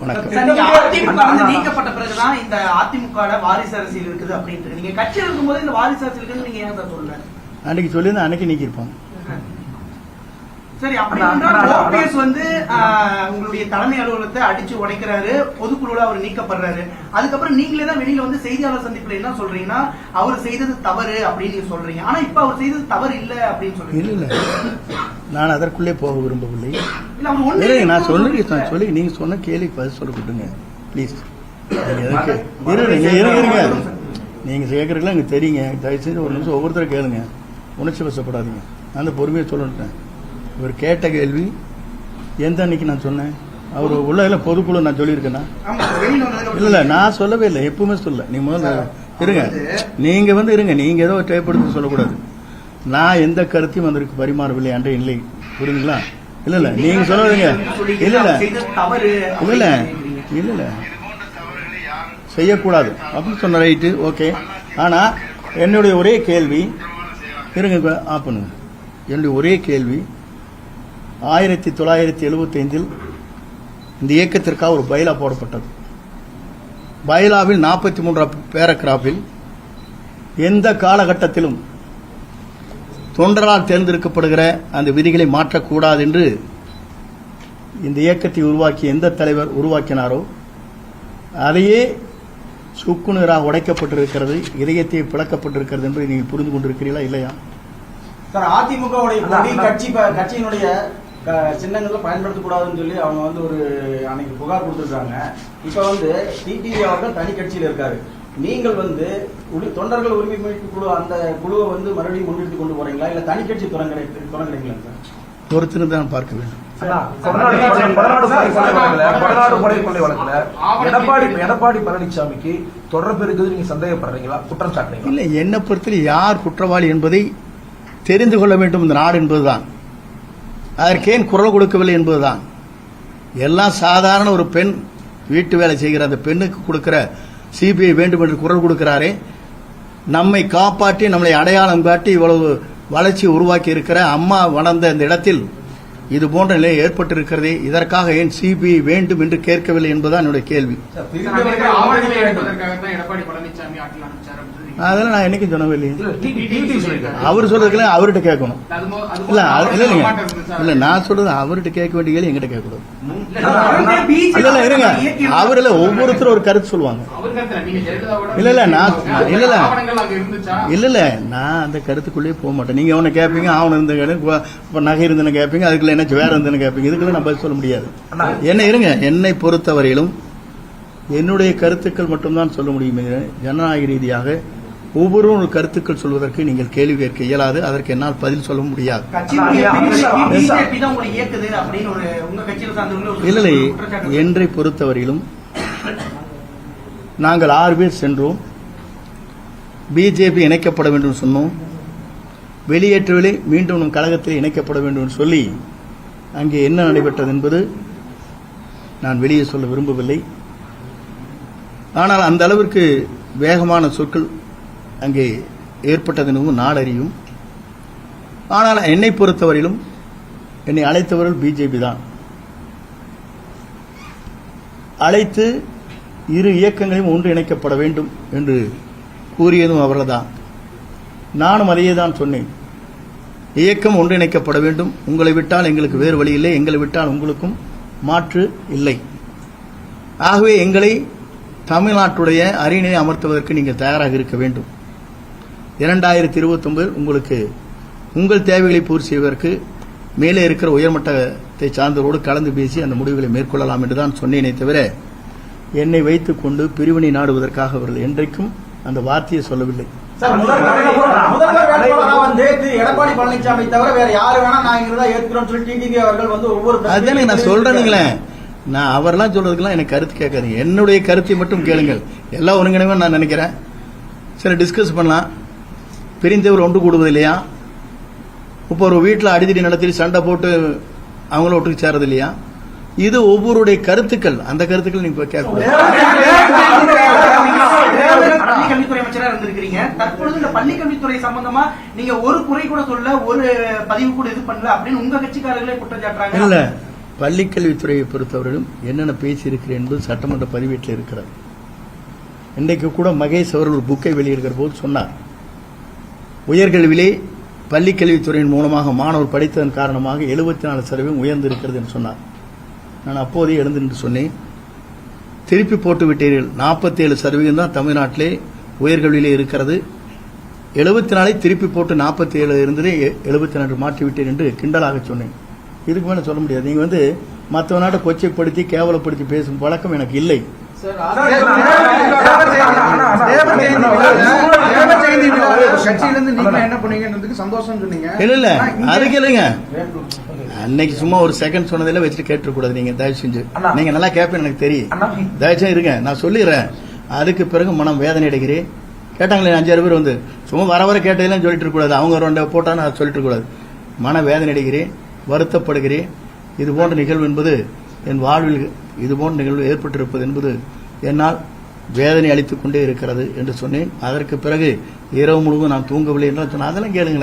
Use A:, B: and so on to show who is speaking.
A: வணக்கம் நீக்கப்பட்ட பிறகுதான் இந்த அதிமுக வாரிசு அரசியல் இருக்குது அப்படின்ட்டு நீங்க கட்சி இருக்கும்போது இந்த வாரிசு அரசியல் நீங்க ஏன் சொல்லல
B: அன்னைக்கு சொல்லியிருந்தா அன்னைக்கு நீக்கியிருப்பாங்க
A: சரி ஓபிஎஸ் வந்து உங்களுடைய தலைமை அலுவலகத்தை அடிச்சு உடைக்கிறாரு பொதுக்குழுல அவர் நீக்கப்படுறாரு அதுக்கப்புறம் நீங்களே தான் வெளியில வந்து செய்தியாளர் சந்திப்புல என்ன சொல்றீங்கன்னா அவர் செய்தது தவறு அப்படின்னு நீங்க சொல்றீங்க ஆனா இப்ப அவர் செய்தது தவறு இல்ல அப்படின்னு
B: சொல்றீங்க நான் அதற்குள்ளே போக விரும்பவில்லை இல்லை நான் சொல்லி சொல்லி நீங்க சொன்ன கேள்வி பதில் சொல்ல கொடுங்க ப்ளீஸ் இருங்க நீங்க கேட்கறீங்களா எனக்கு தெரியுங்க தயவு தயவுசெய்து ஒரு நிமிஷம் ஒவ்வொருத்தரும் கேளுங்க உணர்ச்சி வசப்படாதீங்க நான் பொறுமையை சொல்லட்டேன் இவர் கேட்ட கேள்வி எந்த அன்னைக்கு நான் சொன்னேன் அவர் உள்ள பொதுக்குழு நான் சொல்லியிருக்கேன்னா இல்லை இல்லை நான் சொல்லவே இல்லை எப்பவுமே சொல்ல நீ முதல்ல இருங்க நீங்கள் வந்து இருங்க நீங்கள் ஏதோ டேப் எடுத்து சொல்லக்கூடாது நான் எந்த கருத்தையும் வந்திருக்கு பரிமாறவில்லை அன்றைய நிலை புரியுதுங்களா இல்லை இல்லை நீங்கள் சொல்லுங்க இல்ல இல்லை இல்லை இல்லை இல்லை இல்லை செய்யக்கூடாது அப்படின்னு சொன்ன ரைட்டு ஓகே ஆனால் என்னுடைய ஒரே கேள்வி இருங்க ஆப்பனுங்க என்னுடைய ஒரே கேள்வி ஆயிரத்தி தொள்ளாயிரத்தி எழுபத்தைந்தில் இந்த இயக்கத்திற்காக ஒரு பைலா போடப்பட்டது பயிலாவில் நாற்பத்தி மூன்றாம் பேராகிராஃபில் எந்த காலகட்டத்திலும் தொண்டரால் தேர்ந்தெடுக்கப்படுகிற அந்த விதிகளை மாற்றக்கூடாது என்று இந்த இயக்கத்தை உருவாக்கி எந்த தலைவர் உருவாக்கினாரோ அதையே சுக்குநீராக உடைக்கப்பட்டிருக்கிறது இதயத்தை பிளக்கப்பட்டிருக்கிறது என்று நீங்கள் புரிந்து கொண்டிருக்கிறீர்களா இல்லையா
A: சார் அதிமுக கட்சி கட்சியினுடைய சின்னங்களில் பயன்படுத்தக்கூடாதுன்னு சொல்லி அவங்க வந்து ஒரு அன்னைக்கு புகார் கொடுத்துருக்காங்க இப்போ வந்து டிடிவி e அவர்கள் தனி கட்சியில் இருக்காரு நீங்கள் வந்து தொண்டர்கள் உரிமை மீட்பு குழு அந்த குழுவை வந்து மறுபடியும் முன்னெடுத்து கொண்டு போறீங்களா இல்ல தனி கட்சி தொடங்கலை தொடங்குறீங்களா சார்
B: பொறுத்துன்னு பார்க்க வேண்டும் எடப்பாடி பழனிசாமிக்கு தொடர்பு நீங்க சந்தேகப்படுறீங்களா பொறுத்தவரை யார் குற்றவாளி என்பதை தெரிந்து கொள்ள வேண்டும் இந்த நாடு என்பதுதான் அதற்கேன் குரல் கொடுக்கவில்லை என்பதுதான் எல்லாம் சாதாரண ஒரு பெண் வீட்டு வேலை செய்கிற அந்த பெண்ணுக்கு கொடுக்கிற சிபிஐ வேண்டும் என்று குரல் கொடுக்கிறாரே நம்மை காப்பாற்றி நம்மளை அடையாளம் காட்டி இவ்வளவு வளர்ச்சி உருவாக்கி இருக்கிற அம்மா வளர்ந்த இந்த இடத்தில் இது போன்ற நிலை ஏற்பட்டிருக்கிறது இதற்காக ஏன் சிபிஐ வேண்டும் என்று கேட்கவில்லை என்பதுதான் என்னுடைய கேள்வி அதெல்லாம் நான் என்னைக்கும் சொன்னவே இல்லையே அவர் சொல்றதுக்கெல்லாம் அவர்கிட்ட கேட்கணும் இல்லை இல்ல இல்லைங்க இல்லை நான் சொல்றது அவர்கிட்ட கேட்க வேண்டிய கேள்வி எங்கிட்ட கேட்கக்கூடாது இல்லை இல்ல இருங்க அவர்ல ஒவ்வொருத்தரும் ஒரு கருத்து சொல்லுவாங்க இல்லை இல்லை நான் இல்லை இல்லை இல்லை இல்லை நான் அந்த கருத்துக்குள்ளேயே போக மாட்டேன் நீங்கள் அவனை கேட்பீங்க அவனை இருந்த இப்போ நகை இருந்தேன்னு கேட்பீங்க அதுக்குள்ள என்ன வேற இருந்தேன்னு கேட்பீங்க இதுக்குள்ள நான் பதில் சொல்ல முடியாது என்ன இருங்க என்னை பொறுத்தவரையிலும் என்னுடைய கருத்துக்கள் மட்டும்தான் சொல்ல முடியும் ஜனநாயக ரீதியாக ஒவ்வொரு கருத்துக்கள் சொல்வதற்கு நீங்கள் கேள்வி கேட்க இயலாது அதற்கு என்னால் பதில் சொல்ல முடியாது இல்லை என்றை பொறுத்தவரையிலும் நாங்கள் ஆறு பேர் சென்றோம் பிஜேபி இணைக்கப்பட வேண்டும் சொன்னோம் வெளியேற்றவில்லை மீண்டும் கழகத்தில் இணைக்கப்பட வேண்டும் சொல்லி அங்கே என்ன நடைபெற்றது என்பது நான் வெளியே சொல்ல விரும்பவில்லை ஆனால் அந்த அளவிற்கு வேகமான சொற்கள் அங்கே ஏற்பட்டதெனவும் நாடறியும் ஆனால் என்னை பொறுத்தவரையிலும் என்னை அழைத்தவர்கள் பிஜேபி தான் அழைத்து இரு இயக்கங்களையும் இணைக்கப்பட வேண்டும் என்று கூறியதும் அவர்கள்தான் நானும் அதையே தான் சொன்னேன் இயக்கம் ஒன்றிணைக்கப்பட வேண்டும் உங்களை விட்டால் எங்களுக்கு வேறு வழி இல்லை எங்களை விட்டால் உங்களுக்கும் மாற்று இல்லை ஆகவே எங்களை தமிழ்நாட்டுடைய அரியணையை அமர்த்துவதற்கு நீங்கள் தயாராக இருக்க வேண்டும் இரண்டாயிரத்தி இருபத்தொன்பதில் உங்களுக்கு உங்கள் தேவைகளை பூர்த்தி செய்வதற்கு மேலே இருக்கிற உயர்மட்டத்தை சார்ந்தவரோடு கலந்து பேசி அந்த முடிவுகளை மேற்கொள்ளலாம் என்று தான் சொன்னேனே தவிர என்னை வைத்துக் கொண்டு பிரிவினை நாடுவதற்காக அவர்கள் என்றைக்கும் அந்த வார்த்தையை சொல்லவில்லை அதுதானே நான் நான் எனக்கு கருத்து என்னுடைய கருத்தை மட்டும் கேளுங்கள் எல்லா ஒருங்கிணைவும் நான் நினைக்கிறேன் சரி டிஸ்கஸ் பண்ணலாம் பிரிந்தவர் ஒன்று கூடுவது இல்லையா இப்போ ஒரு வீட்டில் அடிதடி நடத்தி சண்டை போட்டு அவங்கள ஒட்டுக்கு சேரது இல்லையா இது ஒவ்வொருடைய கருத்துக்கள் அந்த கருத்துக்கள் நீங்க கேட்கணும் கல்வித்துறை என்னென்ன பேசி இருக்கிறேன் என்பது சட்டமன்ற பதிவேட்டில் இருக்கிறார் இன்றைக்கு கூட மகேஷ் அவர்கள் ஒரு புக்கை வெளியிடுகிற போது சொன்னார் உயர்கல்வியிலே பள்ளிக்கல்வித்துறையின் மூலமாக மாணவர் படித்ததன் காரணமாக எழுபத்தி நாலு சதவீதம் உயர்ந்திருக்கிறது என்று சொன்னார் நான் அப்போதே எழுந்து நின்று சொன்னேன் திருப்பி போட்டு விட்டீர்கள் நாற்பத்தேழு சதவீதம் தான் தமிழ்நாட்டிலே உயர்கல்வியிலே இருக்கிறது எழுபத்தி நாளை திருப்பி போட்டு நாற்பத்தி ஏழு இருந்ததே எழுபத்தி நாலு மாற்றிவிட்டேன் என்று கிண்டலாக சொன்னேன் இதுக்கு மேலே சொல்ல முடியாது நீங்கள் வந்து மற்ற நாட்டை கொச்சைப்படுத்தி கேவலப்படுத்தி பேசும் பழக்கம் எனக்கு இல்லை இல்ல இல்ல அதுக்கு இல்லைங்க அன்னைக்கு சும்மா ஒரு செகண்ட் சொன்னதில்ல வச்சுட்டு கூடாது நீங்க தயவு செஞ்சு நீங்க நல்லா கேட்பேன் எனக்கு தெரியும் தயவு செஞ்சு இருங்க நான் சொல்லிடுறேன் அதுக்கு பிறகு மனம் வேதனை அடைகிறேன் கேட்டாங்களே அஞ்சாறு பேர் வந்து சும்மா வர வர கேட்டதெல்லாம் சொல்லிட்டு இருக்கக்கூடாது அவங்க ரெண்டு போட்டான்னு அதை சொல்லிட்டு கூடாது மன வேதனை அடைகிறேன் வருத்தப்படுகிறேன் இது போன்ற நிகழ்வு என்பது என் வாழ்வில் இது போன்ற நிகழ்வு ஏற்பட்டிருப்பது என்பது என்னால் வேதனை அளித்துக் கொண்டே இருக்கிறது என்று சொன்னேன் அதற்கு பிறகு இரவு முழுவதும் நான் தூங்கவில்லை என்றால் அதெல்லாம் கேளுங்களேன்